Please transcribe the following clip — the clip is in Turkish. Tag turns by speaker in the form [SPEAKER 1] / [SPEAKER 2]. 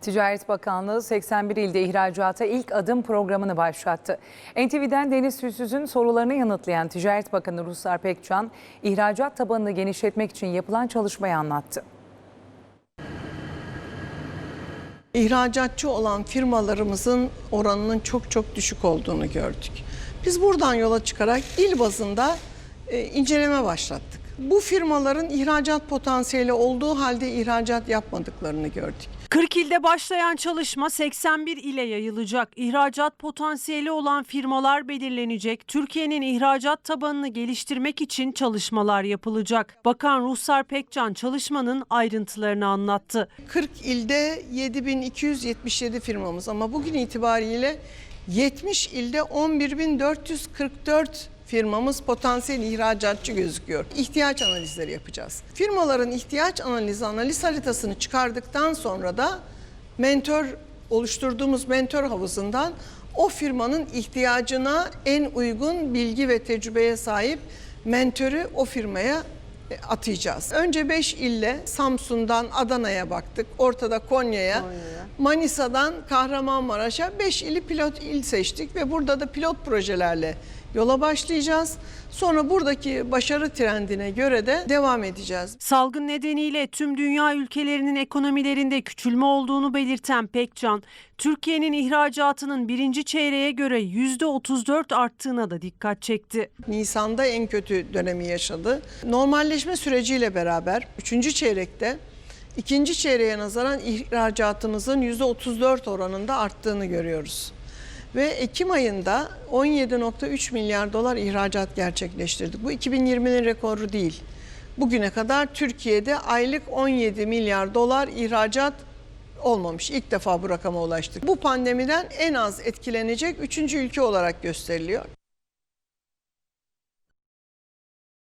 [SPEAKER 1] Ticaret Bakanlığı 81 ilde ihracata ilk adım programını başlattı. NTV'den Deniz Tüysüz'ün sorularını yanıtlayan Ticaret Bakanı Ruslar Pekcan, ihracat tabanını genişletmek için yapılan çalışmayı anlattı.
[SPEAKER 2] İhracatçı olan firmalarımızın oranının çok çok düşük olduğunu gördük. Biz buradan yola çıkarak il bazında e, inceleme başlattık. Bu firmaların ihracat potansiyeli olduğu halde ihracat yapmadıklarını gördük.
[SPEAKER 3] 40 ilde başlayan çalışma 81 ile yayılacak. İhracat potansiyeli olan firmalar belirlenecek. Türkiye'nin ihracat tabanını geliştirmek için çalışmalar yapılacak. Bakan Ruhsar Pekcan çalışmanın ayrıntılarını anlattı.
[SPEAKER 2] 40 ilde 7277 firmamız ama bugün itibariyle 70 ilde 11444 firmamız potansiyel ihracatçı gözüküyor. İhtiyaç analizleri yapacağız. Firmaların ihtiyaç analizi analiz haritasını çıkardıktan sonra da mentor oluşturduğumuz mentor havuzundan o firmanın ihtiyacına en uygun bilgi ve tecrübeye sahip mentörü o firmaya e, atayacağız. Önce 5 ille Samsun'dan Adana'ya baktık. Ortada Konya'ya, Manisa'dan Kahramanmaraş'a 5 ili pilot il seçtik ve burada da pilot projelerle yola başlayacağız. Sonra buradaki başarı trendine göre de devam edeceğiz.
[SPEAKER 3] Salgın nedeniyle tüm dünya ülkelerinin ekonomilerinde küçülme olduğunu belirten Pekcan, Türkiye'nin ihracatının birinci çeyreğe göre %34 arttığına da dikkat çekti.
[SPEAKER 2] Nisan'da en kötü dönemi yaşadı. Normalleşme süreciyle beraber 3. çeyrekte ikinci çeyreğe nazaran ihracatımızın %34 oranında arttığını görüyoruz. Ve Ekim ayında 17.3 milyar dolar ihracat gerçekleştirdik. Bu 2020'nin rekoru değil. Bugüne kadar Türkiye'de aylık 17 milyar dolar ihracat olmamış. İlk defa bu rakama ulaştık. Bu pandemiden en az etkilenecek üçüncü ülke olarak gösteriliyor.